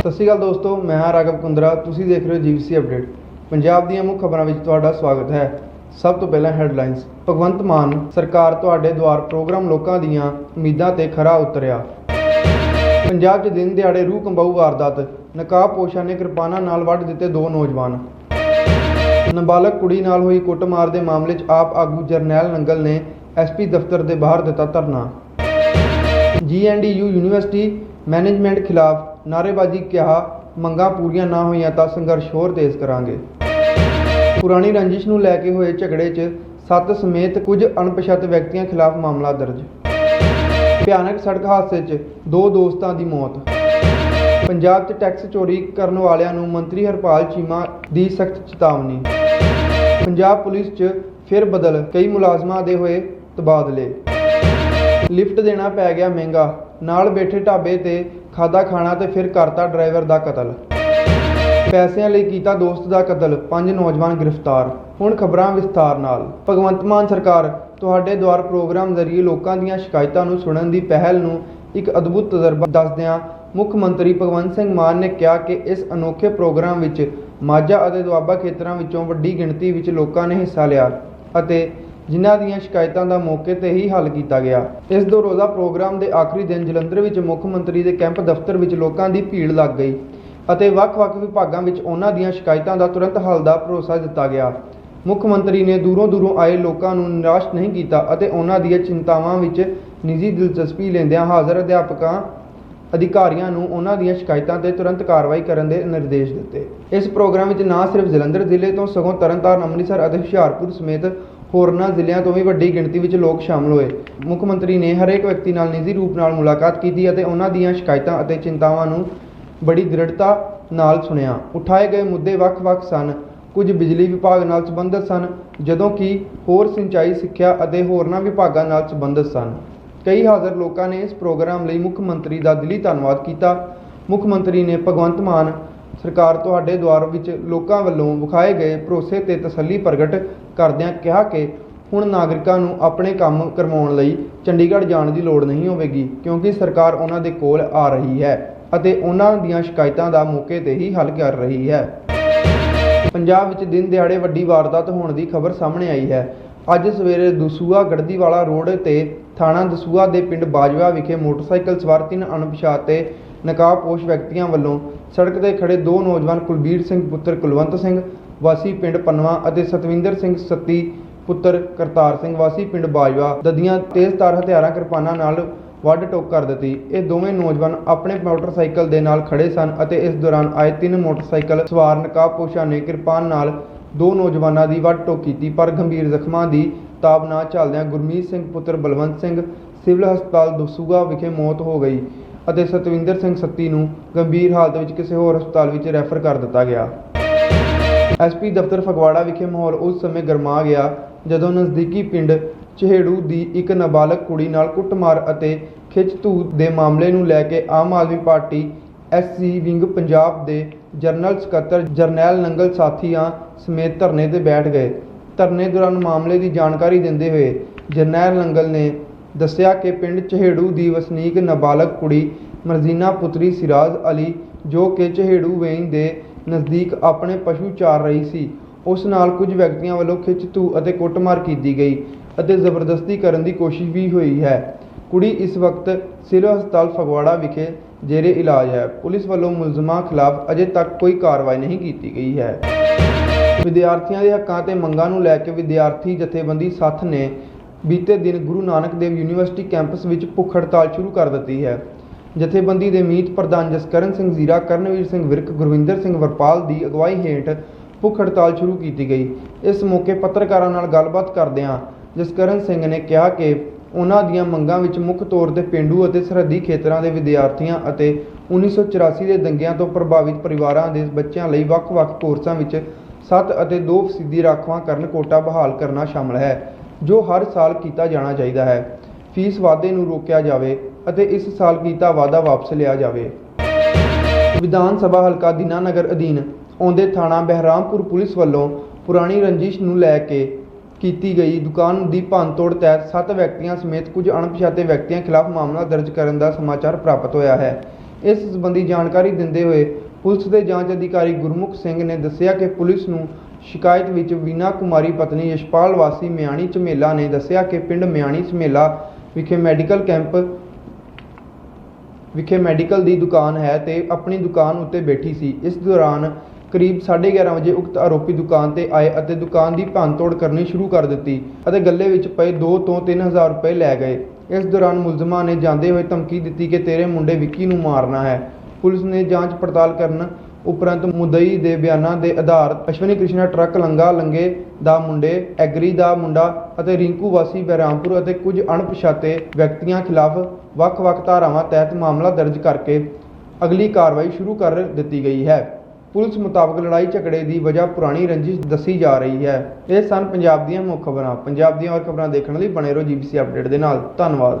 ਸਤਿ ਸ਼੍ਰੀ ਅਕਾਲ ਦੋਸਤੋ, ਮੈਂ ਹਾਂ ਰਾਘਵ ਕੁੰਦਰਾ। ਤੁਸੀਂ ਦੇਖ ਰਹੇ ਹੋ ਜੀਵੀਸੀ ਅਪਡੇਟ। ਪੰਜਾਬ ਦੀਆਂ ਮੁੱਖ ਖਬਰਾਂ ਵਿੱਚ ਤੁਹਾਡਾ ਸਵਾਗਤ ਹੈ। ਸਭ ਤੋਂ ਪਹਿਲਾਂ ਹੈਡਲਾਈਨਸ। ਭਗਵੰਤ ਮਾਨ, ਸਰਕਾਰ ਤੁਹਾਡੇ ਦੁਆਰ ਪ੍ਰੋਗਰਾਮ ਲੋਕਾਂ ਦੀਆਂ ਉਮੀਦਾਂ ਤੇ ਖਰਾ ਉਤਰਿਆ। ਪੰਜਾਬ 'ਚ ਦਿਨ ਦਿਹਾੜੇ ਰੂਹ ਕੰਬਾਊ ਵਾਰਦਾਤ। ਨਕਾਬਪੋਸ਼ਾਂ ਨੇ ਕਿਰਪਾਨਾਂ ਨਾਲ ਵੱਢ ਦਿੱਤੇ ਦੋ ਨੌਜਵਾਨ। ਨਾਬਾਲਗ ਕੁੜੀ ਨਾਲ ਹੋਈ ਕੁੱਟਮਾਰ ਦੇ ਮਾਮਲੇ 'ਚ ਆਪ ਆਗੂ ਜਰਨੈਲ ਨੰਗਲ ਨੇ ਐਸਪੀ ਦਫ਼ਤਰ ਦੇ ਬਾਹਰ ਦਿੱਤਾ ਧਰਨਾ। ਜੀਐਨਡੀਯੂ ਯੂਨੀਵਰਸਿਟੀ ਮੈਨੇਜਮੈਂਟ ਖਿਲਾਫ ਨਾਅਰੇਬਾਜ਼ੀ ਕਿਹਾ, ਮੰਗਾਂ ਪੂਰੀਆਂ ਨਾ ਹੋਈਆਂ ਤਾਂ ਸੰਘਰਸ਼ ਹੋਰ ਤੇਜ਼ ਕਰਾਂਗੇ। ਪੁਰਾਣੀ ਰੰਜਿਸ਼ ਨੂੰ ਲੈ ਕੇ ਹੋਏ ਝਗੜੇ 'ਚ ਸੱਤ ਸਮੇਤ ਕੁਝ ਅਣਪਛਾਤੇ ਵਿਅਕਤੀਆਂ ਖਿਲਾਫ ਮਾਮਲਾ ਦਰਜ। ਭਿਆਨਕ ਸੜਕ ਹਾਦਸੇ 'ਚ ਦੋ ਦੋਸਤਾਂ ਦੀ ਮੌਤ। ਪੰਜਾਬ 'ਚ ਟੈਕਸ ਚੋਰੀ ਕਰਨ ਵਾਲਿਆਂ ਨੂੰ ਮੰਤਰੀ ਹਰਪਾਲ ਚੀਮਾ ਦੀ ਸਖਤ ਚੇਤਾਵਨੀ। ਪੰਜਾਬ ਪੁਲਿਸ 'ਚ ਫਿਰ ਬਦਲ ਕਈ ਮੁਲਾਜ਼ਮਾਂ ਦੇ ਹੋਏ ਤਬਾਦਲੇ। ਲਿਫਟ ਦੇਣਾ ਪੈ ਗਿਆ ਮਹਿੰਗਾ। ਨਾਲ ਬੈਠੇ ਢਾਬੇ ਤੇ ਖਾਦਾ ਖਾਣਾ ਤੇ ਫਿਰ ਕਰਤਾ ਡਰਾਈਵਰ ਦਾ ਕਤਲ। ਪੈਸਿਆਂ ਲਈ ਕੀਤਾ ਦੋਸਤ ਦਾ ਕਤਲ, ਪੰਜ ਨੌਜਵਾਨ ਗ੍ਰਿਫਤਾਰ। ਹੁਣ ਖਬਰਾਂ ਵਿਸਥਾਰ ਨਾਲ। ਭਗਵੰਤ ਮਾਨ ਸਰਕਾਰ, ਤੁਹਾਡੇ ਦੁਆਰ ਪ੍ਰੋਗਰਾਮ ਜ਼ਰੀਏ ਲੋਕਾਂ ਦੀਆਂ ਸ਼ਿਕਾਇਤਾਂ ਨੂੰ ਸੁਣਨ ਦੀ ਪਹਿਲ ਨੂੰ ਇੱਕ ਅਦਭੁਤ ਤਜਰਬਾ ਦੱਸਦਿਆਂ ਮੁੱਖ ਮੰਤਰੀ ਭਗਵੰਤ ਸਿੰਘ ਮਾਨ ਨੇ ਕਿਹਾ ਕਿ ਇਸ ਅਨੋਖੇ ਪ੍ਰੋਗਰਾਮ ਵਿੱਚ ਮਾਝਾ ਅਤੇ ਦੁਆਬਾ ਖੇਤਰਾਂ ਵਿੱਚੋਂ ਵੱਡੀ ਗਿਣਤੀ ਵਿੱਚ ਲੋਕਾਂ ਨੇ ਹਿੱਸਾ ਲਿਆ ਅਤੇ ਜਿਨ੍ਹਾਂ ਦੀਆਂ ਸ਼ਿਕਾਇਤਾਂ ਦਾ ਮੌਕੇ ਤੇ ਹੀ ਹੱਲ ਕੀਤਾ ਗਿਆ। ਇਸ ਦੋ ਰੋਜ਼ਾ ਪ੍ਰੋਗਰਾਮ ਦੇ ਆਖਰੀ ਦਿਨ ਜਲੰਧਰ ਵਿੱਚ ਮੁੱਖ ਮੰਤਰੀ ਦੇ ਕੈਂਪ ਦਫ਼ਤਰ ਵਿੱਚ ਲੋਕਾਂ ਦੀ ਭੀੜ ਲੱਗ ਗਈ ਅਤੇ ਵੱਖ-ਵੱਖ ਵਿਭਾਗਾਂ ਵਿੱਚ ਉਹਨਾਂ ਦੀਆਂ ਸ਼ਿਕਾਇਤਾਂ ਦਾ ਤੁਰੰਤ ਹੱਲ ਦਾ ਭਰੋਸਾ ਦਿੱਤਾ ਗਿਆ। ਮੁੱਖ ਮੰਤਰੀ ਨੇ ਦੂਰੋਂ ਦੂਰੋਂ ਆਏ ਲੋਕਾਂ ਨੂੰ ਨਿਰਾਸ਼ ਨਹੀਂ ਕੀਤਾ ਅਤੇ ਉਹਨਾਂ ਦੀਆਂ ਚਿੰਤਾਵਾਂ ਵਿੱਚ ਨਿੱਜੀ ਦਿਲਚਸਪੀ ਲੈਂਦਿਆਂ ਹਾਜ਼ਰ ਅਧਿਆਪਕਾਂ, ਅਧਿਕਾਰੀਆਂ ਨੂੰ ਉਹਨਾਂ ਦੀਆਂ ਸ਼ਿਕਾਇਤਾਂ ਤੇ ਤੁਰੰਤ ਕਾਰਵਾਈ ਕਰਨ ਦੇ ਨਿਰਦੇਸ਼ ਦਿੱਤੇ। ਇਸ ਪ੍ਰੋਗਰਾਮ ਵਿੱਚ ਨਾ ਸਿਰਫ ਜਲੰਧਰ ਜ਼ਿਲ੍ਹੇ ਤੋਂ ਸਗੋਂ ਤਰਨਤਾਰਨ, ਅੰਮ੍ਰਿਤਸਰ ਅਤੇ ਹੁਸ਼ਿਆਰਪੁਰ ਸਮੇਤ ਹੋਰਨਾਂ ਜ਼ਿਲ੍ਹਿਆਂ ਤੋਂ ਵੀ ਵੱਡੀ ਗਿਣਤੀ ਵਿੱਚ ਲੋਕ ਸ਼ਾਮਲ ਹੋਏ। ਮੁੱਖ ਮੰਤਰੀ ਨੇ ਹਰੇਕ ਵਿਅਕਤੀ ਨਾਲ ਨਿੱਜੀ ਰੂਪ ਨਾਲ ਮੁਲਾਕਾਤ ਕੀਤੀ ਅਤੇ ਉਹਨਾਂ ਦੀਆਂ ਸ਼ਿਕਾਇਤਾਂ ਅਤੇ ਚਿੰਤਾਵਾਂ ਨੂੰ ਬੜੀ ਦ੍ਰਿੜਤਾ ਨਾਲ ਸੁਣਿਆ। ਉਠਾਏ ਗਏ ਮੁੱਦੇ ਵੱਖ-ਵੱਖ ਸਨ। ਕੁਝ ਬਿਜਲੀ ਵਿਭਾਗ ਨਾਲ ਸੰਬੰਧਿਤ ਸਨ, ਜਦੋਂ ਕਿ ਹੋਰ ਸਿੰਚਾਈ, ਸਿੱਖਿਆ ਅਤੇ ਹੋਰਨਾਂ ਵਿਭਾਗਾਂ ਨਾਲ ਸੰਬੰਧਿਤ ਸਨ। ਕਈ ਹਾਜ਼ਰ ਲੋਕਾਂ ਨੇ ਇਸ ਪ੍ਰੋਗਰਾਮ ਲਈ ਮੁੱਖ ਮੰਤਰੀ ਦਾ ਦਿਲੀ ਧੰਨਵਾਦ ਕੀਤਾ। ਮੁੱਖ ਮੰਤਰੀ ਨੇ ਭਗਵੰਤ ਮਾਨ ਸਰਕਾਰ ਤੁਹਾਡੇ ਦੁਆਰ ਵਿੱਚ ਲੋਕਾਂ ਵੱਲੋਂ ਵਿਖਾਏ ਗਏ ਭਰੋਸੇ ਤੇ ਤਸੱਲੀ ਪ੍ਰਗਟ ਕਰਦਿਆਂ ਕਿਹਾ ਕਿ ਹੁਣ ਨਾਗਰਿਕਾਂ ਨੂੰ ਆਪਣੇ ਕੰਮ ਕਰਵਾਉਣ ਲਈ ਚੰਡੀਗੜ੍ਹ ਜਾਣ ਦੀ ਲੋੜ ਨਹੀਂ ਹੋਵੇਗੀ, ਕਿਉਂਕਿ ਸਰਕਾਰ ਉਹਨਾਂ ਦੇ ਕੋਲ ਆ ਰਹੀ ਹੈ ਅਤੇ ਉਹਨਾਂ ਦੀਆਂ ਸ਼ਿਕਾਇਤਾਂ ਦਾ ਮੌਕੇ ਤੇ ਹੀ ਹੱਲ ਕਰ ਰਹੀ ਹੈ। ਪੰਜਾਬ ਵਿੱਚ ਦਿਨ ਦਿਹਾੜੇ ਵੱਡੀ ਵਾਰਦਾਤ ਹੋਣ ਦੀ ਖਬਰ ਸਾਹਮਣੇ ਆਈ ਹੈ। ਅੱਜ ਸਵੇਰੇ ਦਸੂਆ ਗੜਦੀਵਾਲਾ ਰੋਡ ਤੇ ਥਾਣਾ ਦਸੂਆ ਦੇ ਪਿੰਡ ਬਾਜਵਾ ਵਿਖੇ ਮੋਟਰਸਾਈਕਲ ਸਵਾਰ ਤਿੰਨ ਅਣਪਛਾਤੇ ਨਕਾਬਪੋਸ਼ ਵਿਅਕਤੀਆਂ ਵੱਲੋਂ ਸੜਕ ਤੇ ਖੜੇ ਦੋ ਨੌਜਵਾਨ ਕੁਲਬੀਰ ਸਿੰਘ, ਪੁੱਤਰ ਕੁਲਵੰਤ ਸਿੰਘ, ਵਾਸੀ ਪਿੰਡ ਪਨਵਾ ਅਤੇ ਸਤਵਿੰਦਰ ਸਿੰਘ ਸੱਤੀ, ਪੁੱਤਰ ਕਰਤਾਰ ਸਿੰਘ, ਵਾਸੀ ਪਿੰਡ ਬਾਜਵਾ, ਦਦੀਆਂ ਤੇਜ਼ਧਾਰ ਹਥਿਆਰਾਂ, ਕਿਰਪਾਨਾਂ ਨਾਲ ਵੱਢ ਟੋਕ ਕਰ ਦਿੱਤੀ। ਇਹ ਦੋਵੇਂ ਨੌਜਵਾਨ ਆਪਣੇ ਮੋਟਰਸਾਈਕਲ ਦੇ ਨਾਲ ਖੜੇ ਸਨ ਅਤੇ ਇਸ ਦੌਰਾਨ ਆਏ ਤਿੰਨ ਮੋਟਰਸਾਈਕਲ ਸਵਾਰ ਨਕਾਬਪੋਸ਼ਾਂ ਨੇ ਕਿਰਪਾਨ ਨਾਲ ਦੋ ਨੌਜਵਾਨਾਂ ਦੀ ਵੱਢ ਟੋਕ ਕੀਤੀ, ਪਰ ਗੰਭੀਰ ਜ਼ਖਮਾਂ ਦੀ ਤਾਬ ਨਾ ਚੱਲਦਿਆਂ ਗੁਰਮੀਤ ਸਿੰਘ, ਪੁੱਤਰ ਬਲਵੰਤ ਸਿੰਘ ਸਿਵਲ ਹਸਪਤਾਲ ਦਸੂਗਾ ਵਿਖੇ ਮੌਤ ਹੋ ਗਈ। ਅਤੇ ਸਤਵਿੰਦਰ ਸਿੰਘ ਸੱਤੀ ਨੂੰ ਗੰਭੀਰ ਹਾਲਤ ਵਿੱਚ ਕਿਸੇ ਹੋਰ ਹਸਪਤਾਲ ਵਿੱਚ ਰੈਫਰ ਕਰ ਦਿੱਤਾ ਗਿਆ। ਐਸਪੀ ਦਫ਼ਤਰ ਫਗਵਾੜਾ ਵਿਖੇ ਮਾਹੌਲ ਉਸ ਸਮੇਂ ਗਰਮਾ ਗਿਆ ਜਦੋਂ ਨਜ਼ਦੀਕੀ ਪਿੰਡ ਚਹੇੜੂ ਦੀ ਇੱਕ ਨਾਬਾਲਗ ਕੁੜੀ ਨਾਲ ਕੁੱਟਮਾਰ ਅਤੇ ਖਿੱਚਧੂ ਦੇ ਮਾਮਲੇ ਨੂੰ ਲੈ ਕੇ Aam Aadmi party SC wing Punjab ਦੇ ਜਨਰਲ ਸਕੱਤਰ ਜਰਨੈਲ ਨੰਗਲ ਸਾਥੀਆਂ ਸਮੇਤ ਧਰਨੇ ਤੇ ਬੈਠ ਗਏ। ਧਰਨੇ ਦੌਰਾਨ ਮਾਮਲੇ ਦੀ ਜਾਣਕਾਰੀ ਦਿੰਦੇ ਹੋਏ ਜਰਨੈਲ ਨੰਗਲ ਨੇ ਦੱਸਿਆ ਕਿ ਪਿੰਡ ਚਹੇੜੂ ਦੀ ਵਸਨੀਕ ਨਾਬਾਲਗ ਕੁੜੀ ਮਰਜ਼ੀਨਾ ਪੁੱਤਰੀ ਸਿਰਾਜ ਅਲੀ, ਜੋ ਕਿ ਚਹੇੜੂ ਵੇਈਂ ਦੇ ਨਜ਼ਦੀਕ ਆਪਣੇ ਪਸ਼ੂ ਚਾਰ ਰਹੀ ਸੀ, ਉਸ ਨਾਲ ਕੁਝ ਵਿਅਕਤੀਆਂ ਵੱਲੋਂ ਖਿੱਚਧੂ ਅਤੇ ਕੁੱਟਮਾਰ ਕੀਤੀ ਗਈ ਅਤੇ ਜ਼ਬਰਦਸਤੀ ਕਰਨ ਦੀ ਕੋਸ਼ਿਸ਼ ਵੀ ਹੋਈ ਹੈ। ਕੁੜੀ ਇਸ ਵਕਤ ਸਿਵਲ ਹਸਪਤਾਲ ਫਗਵਾੜਾ ਵਿਖੇ ਜੇਰੇ ਇਲਾਜ ਹੈ। ਪੁਲਿਸ ਵੱਲੋਂ ਮੁਲਜ਼ਮਾਂ ਖਿਲਾਫ ਅਜੇ ਤੱਕ ਕੋਈ ਕਾਰਵਾਈ ਨਹੀਂ ਕੀਤੀ ਗਈ ਹੈ। ਵਿਦਿਆਰਥੀਆਂ ਦੇ ਹੱਕਾਂ ਤੇ ਮੰਗਾਂ ਨੂੰ ਲੈ ਕੇ ਵਿਦਿਆਰਥੀ ਜਥੇਬੰਦੀ ਸੱਥ ਨੇ ਬੀਤੇ ਦਿਨ ਗੁਰੂ ਨਾਨਕ ਦੇਵ ਯੂਨੀਵਰਸਿਟੀ ਕੈਂਪਸ ਵਿੱਚ ਭੁੱਖ ਹੜਤਾਲ ਸ਼ੁਰੂ ਕਰ ਦਿੱਤੀ ਹੈ। ਜਥੇਬੰਦੀ ਦੇ ਮੀਤ ਪ੍ਰਧਾਨ ਜਸਕਰਨ ਸਿੰਘ ਜ਼ੀਰਾ, ਕਰਨਵੀਰ ਸਿੰਘ ਵਿਰਕ, ਗੁਰਵਿੰਦਰ ਸਿੰਘ ਵਰਪਾਲ ਦੀ ਅਗਵਾਈ ਹੇਠ ਭੁੱਖ ਹੜਤਾਲ ਸ਼ੁਰੂ ਕੀਤੀ ਗਈ। ਇਸ ਮੌਕੇ ਪੱਤਰਕਾਰਾਂ ਨਾਲ ਗੱਲਬਾਤ ਕਰਦਿਆਂ ਜਸਕਰਨ ਸਿੰਘ ਨੇ ਕਿਹਾ ਕਿ ਉਹਨਾਂ ਦੀਆਂ ਮੰਗਾਂ ਵਿੱਚ ਮੁੱਖ ਤੌਰ ਤੇ ਪਿੰਡੂ ਅਤੇ ਸਰਹੱਦੀ ਖੇਤਰਾਂ ਦੇ ਵਿਦਿਆਰਥੀਆਂ ਅਤੇ 1984 ਦੇ ਦੰਗਿਆਂ ਤੋਂ ਪ੍ਰਭਾਵਿਤ ਪਰਿਵਾਰਾਂ ਦੇ ਬੱਚਿਆਂ ਲਈ ਵੱਖ-ਵੱਖ ਕੋਰਸਾਂ ਵਿੱਚ 7 ਅਤੇ 2 ਫੀਸਦੀ ਰਾਖਵਾਂਕਰਨ ਕੋਟਾ ਬਹਾਲ ਕਰਨਾ ਸ਼ਾਮਲ ਹੈ। ਜੋ ਹਰ ਸਾਲ ਕੀਤਾ ਜਾਣਾ ਚਾਹੀਦਾ ਹੈ। ਫੀਸ ਵਾਧੇ ਨੂੰ ਰੋਕਿਆ ਜਾਵੇ ਅਤੇ ਇਸ ਸਾਲ ਕੀਤਾ ਵਾਅਦਾ ਵਾਪਸ ਲਿਆ ਜਾਵੇ। ਵਿਧਾਨ ਸਭਾ ਹਲਕਾ ਦੀਨਾਨਗਰ ਅਧੀਨ ਆਉਂਦੇ ਥਾਣਾ ਬਹਿਰਾਮਪੁਰ ਪੁਲਿਸ ਵੱਲੋਂ ਪੁਰਾਣੀ ਰੰਜਿਸ਼ ਨੂੰ ਲੈ ਕੇ ਕੀਤੀ ਗਈ ਦੁਕਾਨ ਦੀ ਭੰਨਤੋੜ ਤਹਿਤ 7 ਵਿਅਕਤੀਆਂ ਸਮੇਤ ਕੁਝ ਅਣਪਛਾਤੇ ਵਿਅਕਤੀਆਂ ਖਿਲਾਫ ਮਾਮਲਾ ਦਰਜ ਕਰਨ ਦਾ ਸਮਾਚਾਰ ਪ੍ਰਾਪਤ ਹੋਇਆ ਹੈ। ਇਸ ਸੰਬੰਧੀ ਜਾਣਕਾਰੀ ਦਿੰਦੇ ਹੋਏ ਪੁਲਿਸ ਦੇ ਜਾਂਚ ਅਧਿਕਾਰੀ ਗੁਰਮੁਖ ਸਿੰਘ ਨੇ ਦੱਸਿਆ ਕਿ ਪੁਲਿਸ ਨੂੰ ਸ਼ਿਕਾਇਤ ਵਿੱਚ ਵੀਨਾ ਕੁਮਾਰੀ ਪਤਨੀ ਯਸ਼ਪਾਲ ਵਾਸੀ ਮਿਆਣੀ ਝਮੇਲਾ ਨੇ ਦੱਸਿਆ ਕਿ ਪਿੰਡ ਮਿਆਣੀ ਝਮੇਲਾ ਵਿਖੇ ਮੈਡੀਕਲ ਕੈਂਪ ਵਿਖੇ ਮੈਡੀਕਲ ਦੀ ਦੁਕਾਨ ਹੈ ਤੇ ਆਪਣੀ ਦੁਕਾਨ ਉੱਤੇ ਬੈਠੀ ਸੀ। ਇਸ ਦੌਰਾਨ ਕਰੀਬ 11:30 ਵਜੇ ਉਕਤ ਆਰੋਪੀ ਦੁਕਾਨ ਤੇ ਆਏ ਅਤੇ ਦੁਕਾਨ ਦੀ ਭੰਨਤੋੜ ਕਰਨੀ ਸ਼ੁਰੂ ਕਰ ਦਿੱਤੀ ਅਤੇ ਗੱਲੇ ਵਿੱਚ ਪਏ 2 ਤੋਂ 3000 ਰੁਪਏ ਲੈ ਗਏ। ਇਸ ਦੌਰਾਨ ਮੁਲਜ਼ਮਾਂ ਨੇ ਜਾਂਦੇ ਹੋਏ ਧਮਕੀ ਦਿੱਤੀ ਕਿ ਤੇਰੇ ਮੁੰਡੇ ਵਿੱਕੀ ਨੂੰ ਮਾਰਨਾ ਹੈ। ਪੁਲਿਸ ਨੇ ਜਾਂਚ ਪੜਤਾਲ ਕਰਨ ਉਪਰੰਤ ਮੁਦਈ ਦੇ ਬਿਆਨਾਂ ਦੇ ਆਧਾਰ ਅਸ਼ਵਨੀ ਕ੍ਰਿਸ਼ਨਾ ਟਰੱਕ ਲੰਗਾ ਲੰਗੇ ਦਾ ਮੁੰਡੇ, ਐਗਰੀ ਦਾ ਮੁੰਡਾ ਅਤੇ ਰਿੰਕੂ ਵਾਸੀ ਬਹਿਰਾਮਪੁਰ ਅਤੇ ਕੁਝ ਅਣਪਛਾਤੇ ਵਿਅਕਤੀਆਂ ਖਿਲਾਫ ਵੱਖ-ਵੱਖ ਧਾਰਾਵਾਂ ਤਹਿਤ ਮਾਮਲਾ ਦਰਜ ਕਰਕੇ ਅਗਲੀ ਕਾਰਵਾਈ ਸ਼ੁਰੂ ਕਰ ਦਿੱਤੀ ਗਈ ਹੈ। ਪੁਲਿਸ ਮੁਤਾਬਕ ਲੜਾਈ ਝਗੜੇ ਦੀ ਵਜ੍ਹਾ ਪੁਰਾਣੀ ਰੰਜਿਸ਼ ਦੱਸੀ ਜਾ ਰਹੀ ਹੈ। ਇਹ ਸਨ ਪੰਜਾਬ ਦੀਆਂ ਮੁੱਖ ਖਬਰਾਂ। ਪੰਜਾਬ ਦੀਆਂ ਹੋਰ ਖਬਰਾਂ ਦੇਖਣ ਲਈ ਬਣੇ ਰਹੋ ਜੀਬੀਸੀ ਅਪਡੇਟ ਦੇ ਨਾਲ। ਧੰਨਵਾਦ।